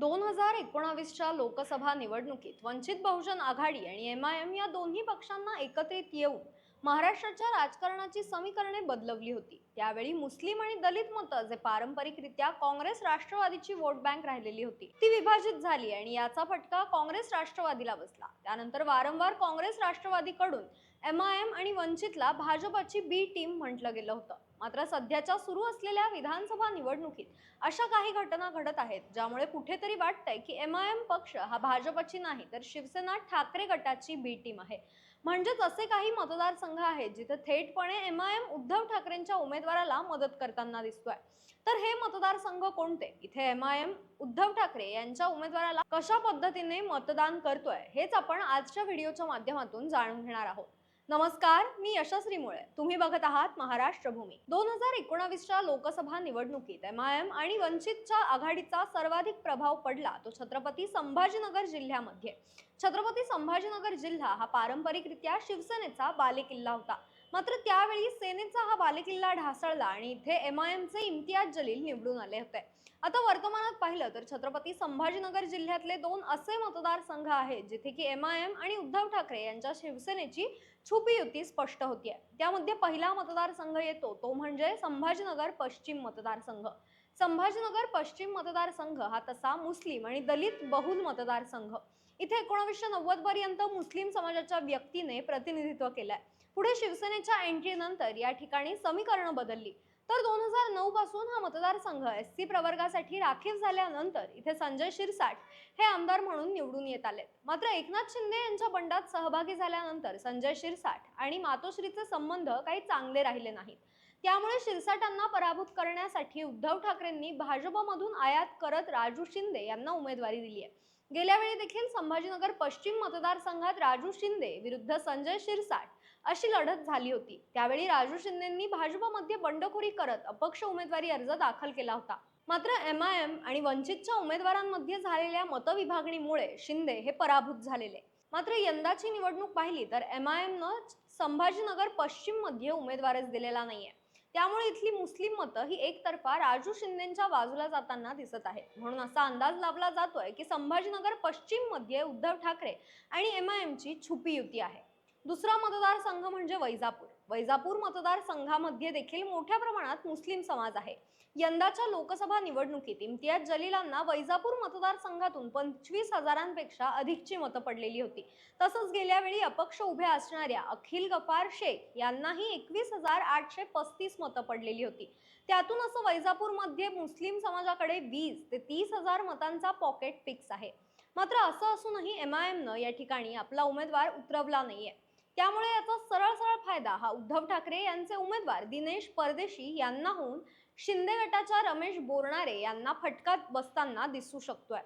दोन हजार एकोणावीसच्या लोकसभा निवडणुकीत वंचित बहुजन आघाडी आणि एम आय एम या दोन्ही पक्षांना एकत्रित येऊन महाराष्ट्राच्या राजकारणाची समीकरणे बदलवली होती. त्यावेळी मुस्लिम आणि दलित मतं जे पारंपरिकरित्या काँग्रेस राष्ट्रवादीची वोट बँक राहिलेली होती ती विभाजित झाली आणि याचा फटका काँग्रेस राष्ट्रवादीला बसला. त्यानंतर वारंवार काँग्रेस राष्ट्रवादीकडून एम आय एम आणि वंचितला भाजपाची बी टीम म्हटलं गेलं होतं. मात्र सध्याच्या सुरू असलेल्या विधानसभा निवडणुकीत अशा काही घटना घडत आहेत ज्यामुळे कुठेतरी वाटतंय की एम आय एम पक्ष हा भाजपची नाही तर शिवसेना ठाकरे गटाची बी टीम आहे. म्हणजेच असे काही मतदारसंघ आहेत जिथे थेटपणे एम आय एम उद्धव ठाकरेंच्या उमेदवाराला मदत करताना दिसतोय. तर हे मतदारसंघ कोणते? इथे M I M Uddhav Thackeray यांच्या उमेदवाराला कशा पद्धतीने मतदान करतोय हेच आपण आजच्या व्हिडिओच्या माध्यमातून जाणून घेणार आहोत. नमस्कार मी यशस्वी मुळे. तुम्ही बघत आहात महाराष्ट्र भूमी. दोन हजार एकोणावीसच्या लोकसभा निवडणुकीत एम आय एम आणि वंचितच्या आघाडीचा सर्वाधिक प्रभाव पडला तो छत्रपती संभाजीनगर जिल्ह्यामध्ये. छत्रपती संभाजीनगर जिल्हा हा पारंपरिकरित्या शिवसेनेचा बालेकिल्ला होता. मात्र त्यावेळी सेनेचा हा बालेकिल्ला ढासळला आणि इथे एम आय एमचे इम्तियाज जलील निवडून आले होते. आता वर्तमानात पाहिलं तर छत्रपती संभाजीनगर जिल्ह्यातले दोन असे मतदारसंघ आहेत जिथे की एम आय एम आणि उद्धव ठाकरे यांच्या शिवसेनेची छुपी युती स्पष्ट होतीये. त्यामध्ये पहिला मतदारसंघ येतो तो म्हणजे संभाजीनगर पश्चिम मतदारसंघ. संभाजीनगर पश्चिम मतदारसंघ हा तसा मुस्लिम आणि दलित बहुल मतदारसंघ. इथे एकोणावीसशे नव्वद पर्यंत मुस्लिम समाजाच्या व्यक्तीने प्रतिनिधित्व केलंय. पुढे शिवसेनेच्या एंट्रीनंतर या ठिकाणी समीकरणं बदलली. तर दोन हजार नऊ पासून हा मतदारसंघ एस सी प्रवर्गासाठी राखीव झाल्यानंतर इथे संजय शिरसाट हे आमदार म्हणून निवडून येत आले मात्र एकनाथ शिंदे यांच्या बंडात सहभागी झाल्यानंतर संजय शिरसाट आणि मातोश्रीचे संबंध काही चांगले राहिले नाहीत. त्यामुळे शिरसाटांना पराभूत करण्यासाठी उद्धव ठाकरेंनी भाजपमधून आयात करत राजू शिंदे यांना उमेदवारी दिली आहे गेल्यावेळी देखील संभाजीनगर पश्चिम मतदारसंघात राजू शिंदे विरुद्ध संजय शिरसाट अशी लढत झाली होती. त्यावेळी राजू शिंदेंनी भाजपमध्ये बंडखोरी करत अपक्ष उमेदवारी अर्ज दाखल केला होता. मात्र एम आय एम आणि वंचितच्या उमेदवारांमध्ये झालेल्या मतविभागणीमुळे शिंदे हे पराभूत झालेले. मात्र यंदाची निवडणूक पाहिली तर एम आय एमनं संभाजीनगर पश्चिममध्ये उमेदवारच दिलेला नाहीये. त्यामुळे इथली मुस्लिम मतं ही एकतर्फा राजू शिंदेच्या बाजूला जाताना दिसत आहेत. म्हणून असा अंदाज लावला जातोय की संभाजीनगर पश्चिममध्ये उद्धव ठाकरे आणि एम आय एमची छुपी युती आहे. दुसरा मतदारसंघ म्हणजे वैजापूर. वैजापूर मतदारसंघामध्ये देखील मोठ्या प्रमाणात मुस्लिम समाज आहे. यंदाच्या लोकसभा निवडणुकीत इम्तियाज जलीलांना वैजापूर मतदारसंघातून पंचवीस हजारांपेक्षा अधिकची मतं पडलेली होती. तसंच गेल्या वेळी अपक्ष उभे असणाऱ्या अखिल गफार शेख यांनाही एकवीस हजार आठशे पस्तीस मतं पडलेली होती. त्यातून असं वैजापूरमध्ये मुस्लिम समाजाकडे वीस ते तीस हजार मतांचा पॉकेट फिक्स आहे. मात्र असं असूनही एम आय एमनं या ठिकाणी आपला उमेदवार उतरवला नाहीये. त्यामुळे याचा सरळ सरळ फायदा हा उद्धव ठाकरे यांचे उमेदवार दिनेश परदेशी यांना होऊन शिंदे गटाच्या रमेश बोरणारे यांना फटका बसताना दिसू शकतोय.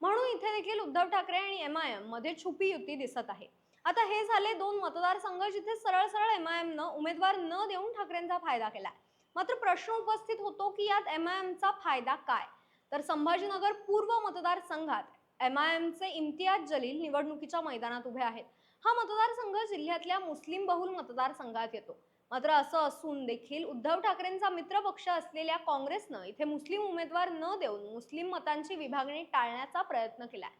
म्हणून इथे देखील उद्धव ठाकरे आणि एम आय एममध्ये छुपी युती दिसत आहे. आता हे झाले दोन मतदारसंघ जिथे सरळ सरळ एम आय एमनं उमेदवार न देऊन ठाकरेंचा फायदा केलाय. मात्र प्रश्न उपस्थित होतो की यात एम आय एमचा फायदा काय? तर संभाजीनगर पूर्व मतदारसंघात एम आय एमचे इम्तियाज जलील निवडणुकीच्या मैदानात उभे आहेत. हा मतदारसंघ जिल्ह्यातल्या मुस्लिम बहुल मतदारसंघात येतो. मात्र असं असून देखील उद्धव ठाकरेंचा मित्रपक्ष असलेल्या काँग्रेसनं इथे मुस्लिम उमेदवार न देऊन मुस्लिम मतांची विभागणी टाळण्याचा प्रयत्न केलाय.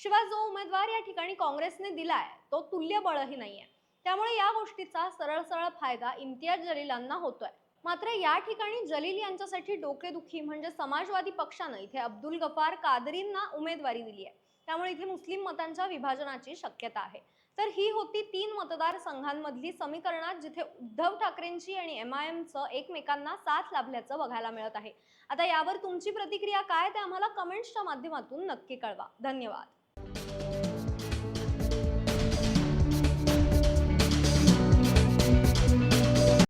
शिवाय जो उमेदवार या ठिकाणी काँग्रेसने दिलाय तो तुल्यबळही नाहीये. त्यामुळे या गोष्टीचा सरळ सरळ फायदा इम्तियाज जलीलांना होतोय. मात्र या ठिकाणी जलील यांच्यासाठी डोकेदुखी म्हणजे समाजवादी पक्षानं इथे अब्दुल गफार कादरींना उमेदवारी दिली आहे. त्यामुळे इथे मुस्लिम मतांच्या विभाजनाची शक्यता आहे. तर ही होती तीन मतदारसंघांमधली समीकरणात जिथे उद्धव ठाकरेंची आणि एम आय एमचं एकमेकांना साथ लाभल्याचं बघायला मिळत आहे. आता यावर तुमची प्रतिक्रिया काय ते आम्हाला कमेंट्सच्या माध्यमातून नक्की कळवा. धन्यवाद.